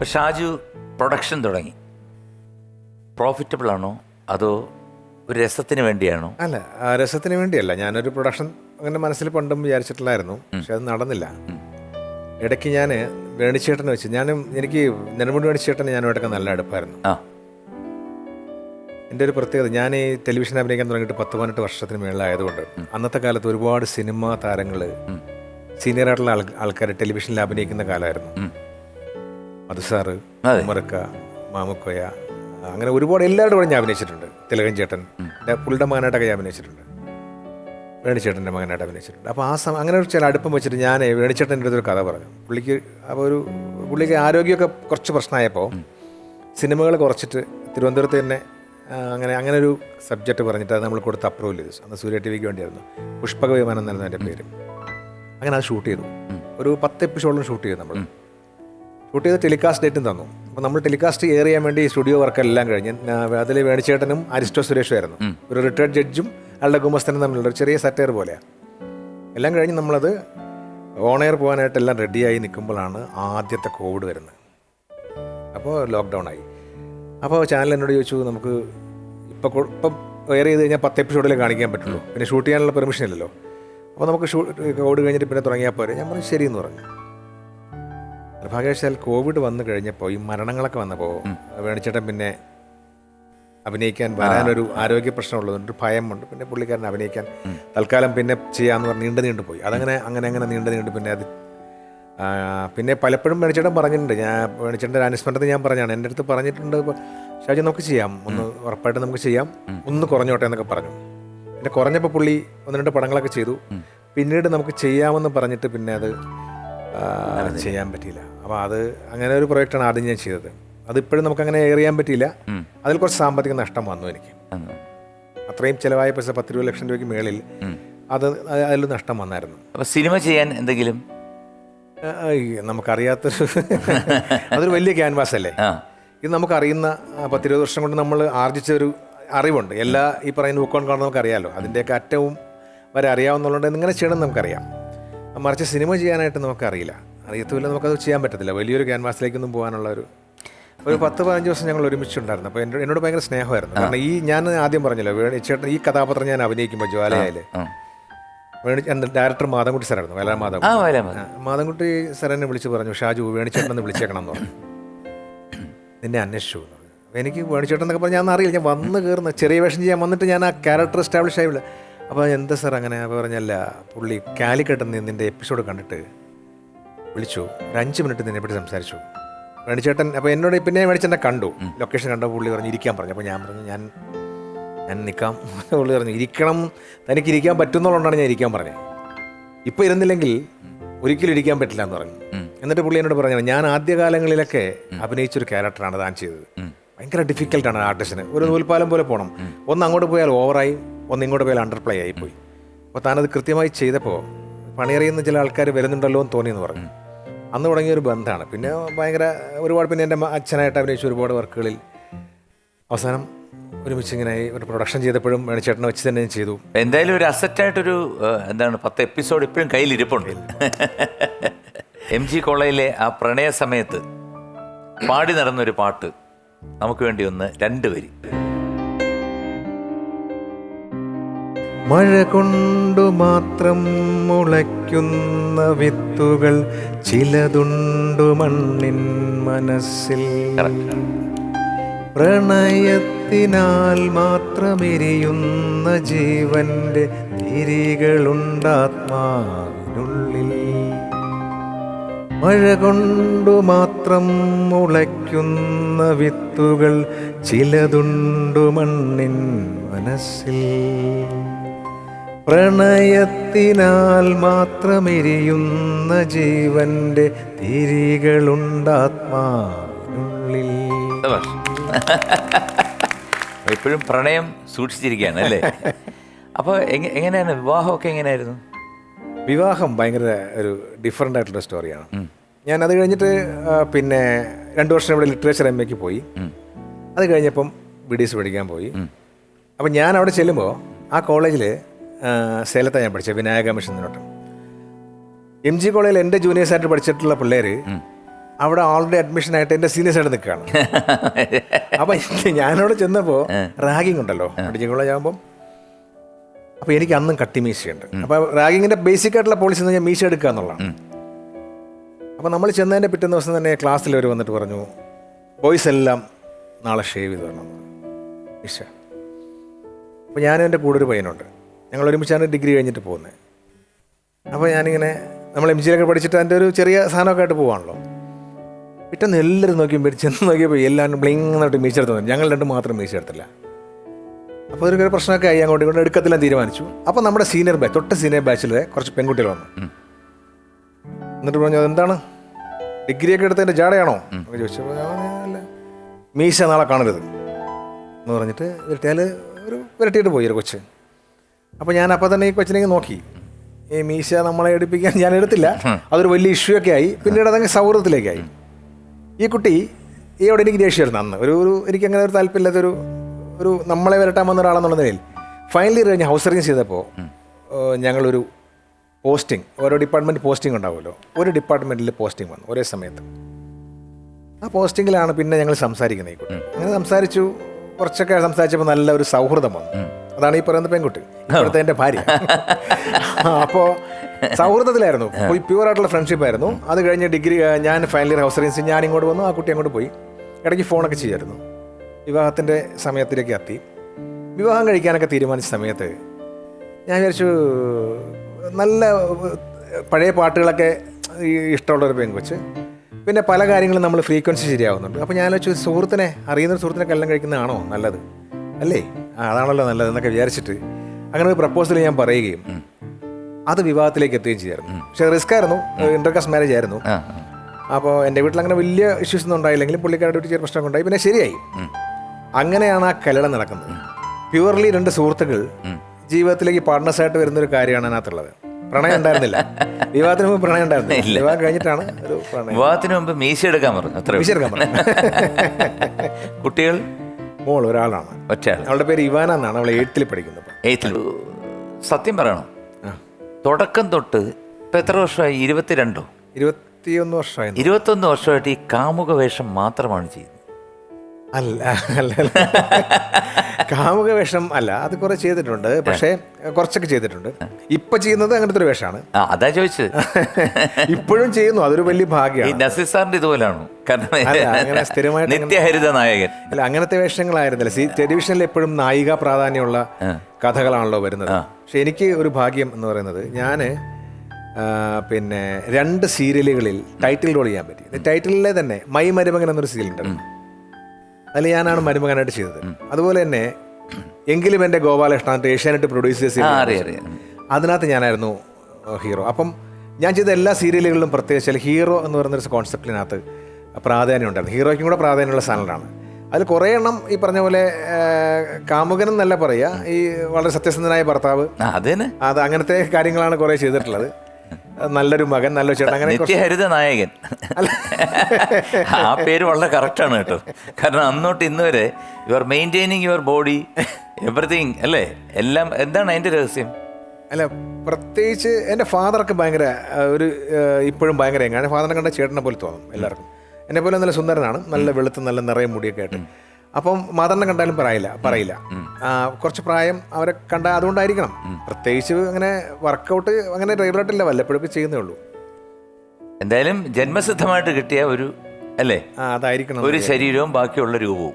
ഇപ്പൊ ഷാജു പ്രൊഡക്ഷൻ തുടങ്ങി. പ്രോഫിറ്റബിൾ ആണോ? അതോ ഒരു രസത്തിന് വേണ്ടിയാണോ? അല്ല ആ രസത്തിന് വേണ്ടിയല്ല. ഞാനൊരു പ്രൊഡക്ഷൻ അങ്ങനെ മനസ്സിൽ പണ്ടും വിചാരിച്ചിട്ടില്ലായിരുന്നു പക്ഷെ അത് നടന്നില്ല. ഇടയ്ക്ക് ഞാൻ വേണിച്ചേട്ടനെ വെച്ച് ഞാനും എനിക്ക് നെടുമുടി വേണിച്ചേട്ടനെ ഞാനുമായിട്ടൊക്കെ നല്ല അടുപ്പായിരുന്നു. ആ. എന്റെ ഒരു പ്രത്യേകത ഞാൻ ഈ ടെലിവിഷൻ അഭിനയിക്കാൻ തുടങ്ങിയിട്ട് പത്ത് പതിനെട്ട് വർഷത്തിന് മേളിലായതുകൊണ്ട് അന്നത്തെ കാലത്ത് ഒരുപാട് സിനിമാ താരങ്ങൾ സീനിയർ ആയിട്ടുള്ള ആൾക്കാർ ടെലിവിഷനിൽ അഭിനയിക്കുന്ന കാലമായിരുന്നു. ഉം. മധു മാമക്കോയ അതെ. ഉമറക്ക മാമുക്കോയ അങ്ങനെ ഒരുപാട് എല്ലാവരുടെ കൂടെ ഞാൻ അഭിനയിച്ചിട്ടുണ്ട്. തിലകൻ ചേട്ടൻ എന്റെ പുള്ളിയുടെ മകനായിട്ടൊക്കെ ഞാൻ അഭിനയിച്ചിട്ടുണ്ട്. വേണിച്ചേട്ടന്റെ മകനായിട്ട് അഭിനയിച്ചിട്ടുണ്ട്. അപ്പോൾ ആ സമയം അങ്ങനെ ഒരു ചില അടുപ്പം വെച്ചിട്ട് ഞാൻ വേണിച്ചേട്ടന്റെ അടുത്തൊരു കഥ പറഞ്ഞു. പുള്ളിക്ക് അപ്പോൾ ഒരു പുള്ളിക്ക് ആരോഗ്യമൊക്കെ കുറച്ച് പ്രശ്നമായപ്പോൾ സിനിമകൾ കുറച്ചിട്ട് തിരുവനന്തപുരത്ത് തന്നെ അങ്ങനെ അങ്ങനെ ഒരു സബ്ജക്റ്റ് പറഞ്ഞിട്ട് അത് നമ്മൾ കൊടുത്ത് അപ്രൂവൽ ചെയ്തു. അന്ന് സൂര്യ ടി വിക്ക് വേണ്ടിയായിരുന്നു. പുഷ്പക വിമാനം എന്നായിരുന്നു എന്റെ പേര്. അങ്ങനെ അത് ഷൂട്ട് ചെയ്തു. ഒരു പത്ത് എപ്പിസോഡിലും ഷൂട്ട് ചെയ്തു നമ്മൾ ഷൂട്ട് ചെയ്ത് ടെലികാസ്റ്റ് ഡേറ്റും തന്നു. അപ്പോൾ നമ്മൾ ടെലികാസ്റ്റ് എയർ ചെയ്യാൻ വേണ്ടി സ്റ്റുഡിയോ വർക്കെല്ലാം കഴിഞ്ഞ് അതിൽ വേണിച്ചേട്ടനും അരിസ്റ്റോ സുരേഷും ആയിരുന്നു. ഒരു റിട്ടയർഡ് ജഡ്ജും അയാളുടെ ഗുമസ്തനും തമ്മിലുള്ള ഒരു ചെറിയ സറ്റയർ പോലെയാണ് എല്ലാം കഴിഞ്ഞ് നമ്മളത് ഓൺ എയർ പോകാനായിട്ട് എല്ലാം റെഡിയായി നിൽക്കുമ്പോഴാണ് ആദ്യത്തെ കോവിഡ് വരുന്നത്. അപ്പോൾ ലോക്ക്ഡൗൺ ആയി. അപ്പോൾ ചാനൽ എന്നോട് ചോദിച്ചു നമുക്ക് ഇപ്പോൾ ഇപ്പം എയർ ചെയ്ത് കഴിഞ്ഞാൽ പത്ത് എപ്പിസോഡിലേ കാണിക്കാൻ പറ്റുള്ളൂ. പിന്നെ ഷൂട്ട് ചെയ്യാനുള്ള പെർമിഷൻ ഇല്ലല്ലോ. അപ്പോൾ നമുക്ക് ഷൂ കോവിഡ് കഴിഞ്ഞിട്ട് പിന്നെ തുടങ്ങിയാൽ പോരെ? ഞാൻ പറഞ്ഞു ശരി എന്ന് പറഞ്ഞു. നിർഭാഗ്യവശാൽ കോവിഡ് വന്നു കഴിഞ്ഞപ്പോൾ ഈ മരണങ്ങളൊക്കെ വന്നപ്പോൾ വേണിച്ചേട്ടൻ പിന്നെ അഭിനയിക്കാൻ വരാനൊരു ആരോഗ്യ പ്രശ്നമുള്ളതുകൊണ്ട് ഒരു ഭയമുണ്ട്. പിന്നെ പുള്ളിക്കാരൻ അഭിനയിക്കാൻ തൽക്കാലം പിന്നെ ചെയ്യാമെന്ന് പറഞ്ഞ് നീണ്ടു നീണ്ടു പോയി. അതങ്ങനെ അങ്ങനെ അങ്ങനെ നീണ്ടു നീണ്ടു പിന്നെ അത് പിന്നെ പലപ്പോഴും വേണിച്ചേട്ടൻ പറഞ്ഞിട്ടുണ്ട്. ഞാൻ വേണിച്ചേട്ടന്റെ അനുസ്മരണത്തിൽ ഞാൻ പറഞ്ഞാണ്. എന്റെ അടുത്ത് പറഞ്ഞിട്ടുണ്ട് ഷാജി നമുക്ക് ചെയ്യാം. ഒന്ന് ഉറപ്പായിട്ട് നമുക്ക് ചെയ്യാം. ഒന്ന് കുറഞ്ഞോട്ടെ എന്നൊക്കെ പറഞ്ഞു. പിന്നെ കുറഞ്ഞപ്പോൾ പുള്ളി ഒന്ന് രണ്ട് പടങ്ങളൊക്കെ ചെയ്തു. പിന്നീട് നമുക്ക് ചെയ്യാമെന്ന് പറഞ്ഞിട്ട് പിന്നെ അത് ചെയ്യാൻ പറ്റിയില്ല. അപ്പോൾ അത് അങ്ങനെ ഒരു പ്രൊജക്റ്റാണ് ആദ്യം ഞാൻ ചെയ്തത്. അതിപ്പോഴും നമുക്ക് അങ്ങനെ എയർ ചെയ്യാൻ പറ്റിയില്ല. അതിൽ കുറച്ച് സാമ്പത്തിക നഷ്ടം വന്നു എനിക്ക്. അത്രയും ചിലവായ പൈസ പത്ത് രൂപ ലക്ഷം രൂപയ്ക്ക് മേളിൽ അത് അതിൽ നഷ്ടം വന്നായിരുന്നു. അപ്പൊ സിനിമ ചെയ്യാൻ എന്തെങ്കിലും? നമുക്കറിയാത്തൊരു അതൊരു വലിയ ക്യാൻവാസ് അല്ലേ? ഇത് നമുക്കറിയുന്ന പത്തിരുപത് വർഷം കൊണ്ട് നമ്മൾ ആർജിച്ച ഒരു അറിവുണ്ട്. എല്ലാ ഈ പറയുന്ന ബുക്കോൺ കാണുന്ന നമുക്കറിയാമല്ലോ അതിന്റെയൊക്കെ അറ്റവും വരെ അറിയാവുന്നതുകൊണ്ട് ഇങ്ങനെ ചെയ്യണം നമുക്കറിയാം. മറിച്ച് സിനിമ ചെയ്യാനായിട്ട് നമുക്കറിയില്ല. അറിയത്തുമില്ല നമുക്കത് ചെയ്യാൻ പറ്റത്തില്ല. വലിയൊരു ക്യാൻവാസിലേക്കൊന്നും പോകാനുള്ള ഒരു ഒരു പത്ത് പതിനഞ്ച് ദിവസം ഞങ്ങൾ ഒരുമിച്ചുണ്ടായിരുന്നു. അപ്പോൾ എന്നോട് എന്നോട് ഭയങ്കര സ്നേഹമായിരുന്നു. കാരണം ഈ ഞാൻ ആദ്യം പറഞ്ഞല്ലോ ചേട്ടൻ ഈ കഥാപാത്രം ഞാൻ അഭിനയിക്കുമ്പോൾ ജ്വാലയായിൽ ഡയറക്ടർ മാധൻകുട്ടി സാറായിരുന്നു വേല മാധവ് മാതംകുട്ടി മാധൻകുട്ടി സാറിനെ വിളിച്ച് പറഞ്ഞു ഷാജു വേണിച്ചേട്ടൻ ഒന്ന് വിളിച്ചേക്കണം എന്ന് പറഞ്ഞു. നിന്നെ അന്വേഷിച്ചു എനിക്ക് വേണിച്ചേട്ടൻ എന്നൊക്കെ പറഞ്ഞാൽ ഞാൻ അറിയില്ല ഞാൻ വന്ന് കയറുന്ന ചെറിയ വേഷം ചെയ്യാൻ വന്നിട്ട് ഞാൻ ആ ക്യാരക്ടർ എസ്റ്റാബ്ലിഷ് ആയില്ല. അപ്പോൾ എന്താ സാർ അങ്ങനെ അപ്പോൾ പറഞ്ഞല്ല പുള്ളി കാലിക്കട്ടെന്ന് നിന്റെ എപ്പിസോഡ് കണ്ടിട്ട് വിളിച്ചു. ഒരു അഞ്ച് മിനിറ്റ് നിന്നെ പറ്റി സംസാരിച്ചു. മണിച്ചേട്ടൻ അപ്പോൾ എന്നോട് പിന്നെ വേണിച്ചേട്ടനെ കണ്ടു. ലൊക്കേഷൻ കണ്ടപ്പോൾ പുള്ളി പറഞ്ഞു ഇരിക്കാൻ പറഞ്ഞു. അപ്പോൾ ഞാൻ പറഞ്ഞു ഞാൻ ഞാൻ നിൽക്കാം. പുള്ളി പറഞ്ഞു ഇരിക്കണം. തനിക്ക് ഇരിക്കാൻ പറ്റുന്നുള്ളതുകൊണ്ടാണ് ഞാൻ ഇരിക്കാൻ പറഞ്ഞത് ഇപ്പോൾ ഇരുന്നില്ലെങ്കിൽ ഒരിക്കലും ഇരിക്കാൻ പറ്റില്ല എന്ന് പറഞ്ഞു. എന്നിട്ട് പുള്ളി എന്നോട് പറഞ്ഞു ഞാൻ ആദ്യകാലങ്ങളിലൊക്കെ അഭിനയിച്ചൊരു ക്യാരക്ടറാണ് താൻ ചെയ്തത്. ഭയങ്കര ഡിഫിക്കൽട്ടാണ് ആർട്ടിസ്റ്റിന് ഒരു നൂൽപ്പാലം പോലെ പോകണം ഒന്ന് അങ്ങോട്ട് പോയാൽ ഓവറായി ഒന്ന് ഇങ്ങോട്ട് പോയാൽ അണ്ടർ പ്ലേ ആയി പോയി. അപ്പോൾ താനത് കൃത്യമായി ചെയ്തപ്പോൾ പണിയറിയുന്ന ചില ആൾക്കാർ വരുന്നുണ്ടല്ലോ എന്ന് തോന്നിയെന്ന് പറഞ്ഞു. അന്ന് തുടങ്ങിയ ഒരു ബന്ധമാണ്. പിന്നെ ഭയങ്കര ഒരുപാട് പിന്നെ എന്റെ അച്ഛനായിട്ട് അഭിനയിച്ച ഒരുപാട് വർക്കുകളിൽ അവസാനം ഒരുമിച്ച് ഇങ്ങനെ ഒരു പ്രൊഡക്ഷൻ ചെയ്തപ്പോഴും മേണിച്ചേട്ടനെ വെച്ച് തന്നെ ചെയ്തു. എന്തായാലും ഒരു അസറ്റായിട്ടൊരു എന്താണ് പത്ത് എപ്പിസോഡ് ഇപ്പോഴും കയ്യിലിരിപ്പുണ്ട്. എം ജി കോളേജിലെ ആ പ്രണയ സമയത്ത് പാടി നടന്നൊരു പാട്ട് നമുക്ക് വേണ്ടി ഒന്ന് രണ്ട് വരി. മഴ കൊണ്ടു മാത്രം മുളയ്ക്കുന്ന വിത്തുകൾ ചിലതുണ്ടു മണ്ണിൻ മനസ്സിൽ. പ്രണയത്തിനാൽ മാത്രമെരിയുന്ന ജീവന്റെ തിരികളുണ്ടാത്മാവിനുള്ളിൽ. മഴ കൊണ്ടു മാത്രം മുളയ്ക്കുന്ന വിത്തുകൾ ചിലതുണ്ടു മണ്ണിൻ മനസ്സിൽ. പ്രണയത്തിനാൽ മാത്രമെരിയുന്ന ജീവന്റെ തിരികളുണ്ടാത്മാവിനുള്ളിൽ. എപ്പോഴും പ്രണയം സൂക്ഷിച്ചിരിക്കുകയാണ് അല്ലേ? അപ്പോൾ എങ്ങനെയാണ്? വിവാഹമൊക്കെ എങ്ങനെയായിരുന്നു? വിവാഹം ഭയങ്കര ഒരു ഡിഫറെന്റ് ആയിട്ടുള്ള സ്റ്റോറിയാണ് ഞാൻ അത് കഴിഞ്ഞിട്ട് പിന്നെ രണ്ട് വർഷം ഇവിടെ ലിറ്ററേച്ചർ എം എക്ക് പോയി. അത് കഴിഞ്ഞപ്പം ബി ഡി എസ് പഠിക്കാൻ പോയി. അപ്പം ഞാൻ അവിടെ ചെല്ലുമ്പോൾ ആ കോളേജിൽ സേലത്താണ് ഞാൻ പഠിച്ചത് വിനായക മിഷൻ തോട്ടം എം ജി കോളേജിൽ എന്റെ ജൂനിയേഴ്സായിട്ട് പഠിച്ചിട്ടുള്ള പിള്ളേർ അവിടെ ഓൾറെഡി അഡ്മിഷൻ ആയിട്ട് എന്റെ സീനിയേഴ്സ് ആയിട്ട് നിൽക്കുകയാണ്. അപ്പം ഞാനവിടെ ചെന്നപ്പോൾ റാഗിങ് ഉണ്ടല്ലോ മെഡിക്കൽ കോളേജ് ആകുമ്പം അപ്പോൾ എനിക്ക് അന്നും കട്ടി മീശയുണ്ട്. അപ്പോൾ റാഗിങ്ങിന്റെ ബേസിക് ആയിട്ടുള്ള പോളിസി എന്ന് പറഞ്ഞാൽ മീശ എടുക്കുക എന്നുള്ളതാണ്. അപ്പോൾ നമ്മൾ ചെന്നതിന്റെ പിറ്റേ ദിവസം തന്നെ ക്ലാസ്സിൽ അവർ വന്നിട്ട് പറഞ്ഞു ബോയ്സ് എല്ലാം നാളെ ഷേവ് ചെയ്ത് തരണം. മീശ. അപ്പോൾ ഞാനും എന്റെ കൂടെ ഒരു പയ്യനുണ്ട്. ഞങ്ങൾ ഒരുമിച്ചാണ് ഡിഗ്രി കഴിഞ്ഞിട്ട് പോകുന്നത്. അപ്പോൾ ഞാനിങ്ങനെ നമ്മൾ എം ജിയിലൊക്കെ പഠിച്ചിട്ട് അതിന്റെ ഒരു ചെറിയ സാധനമൊക്കെ ആയിട്ട് പോകുകയാണല്ലോ പിറ്റേന്ന് എല്ലാവരും നോക്കിയപ്പോൾ ചെന്ന് നോക്കിയപ്പോൾ എല്ലാവരും ബ്ലിങ് എന്നിട്ട് മീശ എടുത്തു ഞങ്ങൾ രണ്ടും മാത്രം മീശ എടുത്തില്ല. അപ്പോൾ ഒരു പ്രശ്നമൊക്കെ ആയി അങ്ങോട്ട് ഇങ്ങോട്ടും എടുക്കത്തില്ല തീരുമാനിച്ചു. അപ്പോൾ നമ്മുടെ സീനിയർ ബാച്ച് തൊട്ട് സീനിയർ ബാച്ചിലെ കുറച്ച് പെൺകുട്ടികൾ വന്നു. എന്നിട്ട് പറഞ്ഞു അതെന്താണ്? ഡിഗ്രിയൊക്കെ എടുത്തതിന്റെ ജാടയാണോ? എന്ന് ചോദിച്ചപ്പോൾ അല്ല. മീശ നാളെ കാണരുത്. എന്ന് പറഞ്ഞിട്ട് വിരട്ടിയാൽ ഒരു വിരട്ടിയിട്ട് പോയി ഒരു കൊച്ച്. അപ്പോൾ ഞാൻ അപ്പോൾ തന്നെ ഈ കൊച്ചിനെ നോക്കി. ഈ മീശ നമ്മളെ എടുപ്പിക്കാൻ ഞാൻ എടുത്തില്ല. അതൊരു വലിയ ഇഷ്യൂ ഒക്കെ ആയി. പിന്നീട് അതങ്ങ് സൗഹൃദത്തിലേക്കായി. ഈ കുട്ടി ഈയോടെ എനിക്ക് ദേഷ്യമായിരുന്നു അന്ന്. ഒരു ഒരു എനിക്കങ്ങനെ ഒരു താല്പര്യമില്ലാത്തൊരു ഒരു നമ്മളെ വരട്ടാൻ വന്ന ഒരാളെന്നുള്ള നിലയിൽ ഫൈനലി കഴിഞ്ഞ് ഹൗസ് അറേഞ്ച് ചെയ്തപ്പോൾ ഞങ്ങളൊരു പോസ്റ്റിംഗ് ഓരോ ഡിപ്പാർട്ട്മെന്റ് പോസ്റ്റിംഗ് ഉണ്ടാവുമല്ലോ. ഒരു ഡിപ്പാർട്ട്മെന്റിൽ പോസ്റ്റിംഗ് വന്നു ഒരേ സമയത്ത്. ആ പോസ്റ്റിങ്ങിലാണ് പിന്നെ ഞങ്ങൾ സംസാരിക്കുന്നത് ഈ കുട്ടി. അങ്ങനെ സംസാരിച്ചു. കുറച്ചൊക്കെ സംസാരിച്ചപ്പോൾ നല്ല ഒരു സൗഹൃദം വന്നു. അതാണ് ഈ പറയുന്ന പെൺകുട്ടി ഇപ്പോഴത്തെ എന്റെ ഭാര്യ. അപ്പോൾ സൗഹൃദത്തിലായിരുന്നു. പോയി പ്യൂർ ആയിട്ടുള്ള ഫ്രണ്ട്ഷിപ്പ് ആയിരുന്നു. അത് കഴിഞ്ഞ് ഡിഗ്രി ഞാൻ ഫൈനൽ ഇയർ ഹൗസ് റീൻസ് ഞാൻ ഇങ്ങോട്ട് വന്നു ആ കുട്ടി അങ്ങോട്ട് പോയി. ഇടയ്ക്ക് ഫോണൊക്കെ ചെയ്യായിരുന്നു. വിവാഹത്തിന്റെ സമയത്തിലേക്ക് എത്തി. വിവാഹം കഴിക്കാനൊക്കെ തീരുമാനിച്ച സമയത്ത് ഞാൻ വിചാരിച്ചു നല്ല പഴയ പാട്ടുകളൊക്കെ ഇഷ്ടമുള്ളൊരു ഇഷ്ടമുള്ള ഒരു പെൺകൊച്ച്. പിന്നെ പല കാര്യങ്ങളും നമ്മൾ ഫ്രീക്വൻസി ശരിയാവുന്നുണ്ട്. അപ്പോൾ ഞാൻ വെച്ചു സുഹൃത്തിനെ അറിയുന്ന സുഹൃത്തിനെ കല്യാണം കഴിക്കുന്നതാണോ നല്ലത്? അല്ലേ? അതാണല്ലോ നല്ലത് എന്നൊക്കെ വിചാരിച്ചിട്ട് അങ്ങനെ ഒരു പ്രപ്പോസൽ ഞാൻ പറയുകയും അത് വിവാഹത്തിലേക്ക് എത്തുകയും ചെയ്യായിരുന്നു. പക്ഷെ റിസ്ക് ആയിരുന്നു. ഇന്റർകാസ്റ്റ് മാരേജ് ആയിരുന്നു. അപ്പോൾ എന്റെ വീട്ടിൽ അങ്ങനെ വലിയ ഇഷ്യൂസ് ഒന്നും ഉണ്ടായില്ലെങ്കിലും പുള്ളിക്കാരുടെ ചെറിയ പ്രശ്നമൊക്കെ ഉണ്ടായി. പിന്നെ ശരിയായി. അങ്ങനെയാണ് ആ കല്യാണം നടക്കുന്നത്. പ്യുവർലി രണ്ട് സുഹൃത്തുക്കൾ ജീവിതത്തിലേക്ക് പാർട്ട്നേഴ്സായിട്ട് വരുന്ന ഒരു കാര്യമാണ് അതിനകത്തുള്ളത്. പ്രണയം ഉണ്ടായിരുന്നില്ല. വിവാഹത്തിന് മുമ്പ് പ്രണയം ഉണ്ടായിരുന്നില്ല വിവാഹം കഴിഞ്ഞിട്ടാണ് ഒരു പ്രണയം വിവാഹത്തിന് മുമ്പ് മീശ എടുക്കാൻ പറഞ്ഞു. മീശ എടുക്കാൻ പറഞ്ഞു. കുട്ടികൾ? മോൾ ഒരാളാണ്. അവളുടെ പേര് ഇവാന എന്നാണ്. അവൾ എയ്ത്തിൽ പഠിക്കുന്നത്. എയ്ത്തിൽ. സത്യം പറയണം. തുടക്കം തൊട്ട് ഇപ്പൊ എത്ര വർഷമായി? ഇരുപത്തിരണ്ടോ? ഇരുപത്തിയൊന്ന് വർഷമായി. ഇരുപത്തൊന്ന് വർഷമായിട്ട് ഈ കാമുക വേഷം മാത്രമാണ് ചെയ്യുന്നത്. അല്ല അല്ല അല്ല. കാമുക വേഷം അല്ല അത് കുറെ ചെയ്തിട്ടുണ്ട്. പക്ഷേ കുറച്ചൊക്കെ ചെയ്തിട്ടുണ്ട്. ഇപ്പൊ ചെയ്യുന്നത് അങ്ങനത്തെ ഒരു വേഷമാണ്. ആ അതാ ചോദിച്ചത്. ഇപ്പോഴും ചെയ്യുന്നു അതൊരു വലിയ ഈ ഭാഗ്യമാണ് നസീർ സാറിന്റെ ഇതുപോലാണോ? കാരണം അല്ല, അങ്ങനെ സ്ഥിരമായിട്ട് അങ്ങനെ- നിത്യഹരിത നായകൻ. അല്ല അങ്ങനത്തെ വേഷങ്ങളായിരുന്നില്ല. സി ടെലിവിഷനിൽ എപ്പോഴും നായിക പ്രാധാന്യമുള്ള കഥകളാണല്ലോ വരുന്നത്. പക്ഷെ എനിക്ക് ഒരു ഭാഗ്യം എന്ന് പറയുന്നത് ഞാൻ പിന്നെ രണ്ട് സീരിയലുകളിൽ ടൈറ്റിൽ റോൾ ചെയ്യാൻ പറ്റി. ടൈറ്റിലെ തന്നെ മൈ മരുമകൻ എന്നൊരു സീരിയൽ ഉണ്ടായിരുന്നു അതിൽ ഞാനാണ് മരുമകനായിട്ട് ചെയ്തത്. അതുപോലെ തന്നെ എങ്കിലും എന്റെ ഗോപാലകൃഷ്ണൻ ഏഷ്യാനെറ്റ് പ്രൊഡ്യൂസ് ചെയ്ത അതിനകത്ത് ഞാനായിരുന്നു ഹീറോ അപ്പം ഞാൻ ചെയ്ത എല്ലാ സീരിയലുകളിലും പ്രത്യേകിച്ച് ഹീറോ എന്ന് പറയുന്ന ഒരു കോൺസെപ്റ്റിനകത്ത് പ്രാധാന്യം ഉണ്ടായിരുന്നു. ഹീറോയ്ക്കും കൂടെ പ്രാധാന്യമുള്ള സാധനങ്ങളാണ്. അതിൽ കുറേ എണ്ണം ഈ പറഞ്ഞ പോലെ കാമുകൻ എന്നല്ല പറയുക. ഈ വളരെ സത്യസന്ധനായ ഭർത്താവ്. അത് അങ്ങനത്തെ കാര്യങ്ങളാണ് കുറേ ചെയ്തിട്ടുള്ളത്. നല്ലൊരു മകൻ നല്ലൊരു ചേട്ടൻ. അങ്ങനെ നിത്യഹരിത നായകൻ. ആ പേര് വളരെ കറക്റ്റാണ് കേട്ടോ. കാരണം അന്നോട്ട് ഇന്ന് വരെ you are maintaining your body everything അല്ലേ? എല്ലാം എന്താണ് അതിന്റെ രഹസ്യം? അല്ല പ്രത്യേകിച്ച് എന്റെ ഫാദറൊക്കെ ഭയങ്കര ഒരു ഇപ്പോഴും ഭയങ്കര എങ്ങനെ ഫാദറിനെ കണ്ട ചേട്ടനെ പോലെ തോന്നും എല്ലാവർക്കും. എന്നെ പോലെ നല്ല സുന്ദരനാണ്. നല്ല വെളുത്ത് നല്ല നിറയെ മുടിയൊക്കെ ആയിട്ട്. അപ്പം മാതാറിനെ കണ്ടാലും പറയില്ല പറയില്ല. കുറച്ച് പ്രായം അവരെ കണ്ട അതുകൊണ്ടായിരിക്കണം. പ്രത്യേകിച്ച് അങ്ങനെ വർക്കൗട്ട് അങ്ങനെ റെഗുലറായിട്ടില്ല വല്ലപ്പോഴൊക്കെ ചെയ്യുന്നേ ഉള്ളൂ. എന്തായാലും ജന്മസിദ്ധമായിട്ട് കിട്ടിയ ഒരു അല്ലേ? അതായിരിക്കണം. ഒരു ശരീരവും ബാക്കിയുള്ള രൂപവും.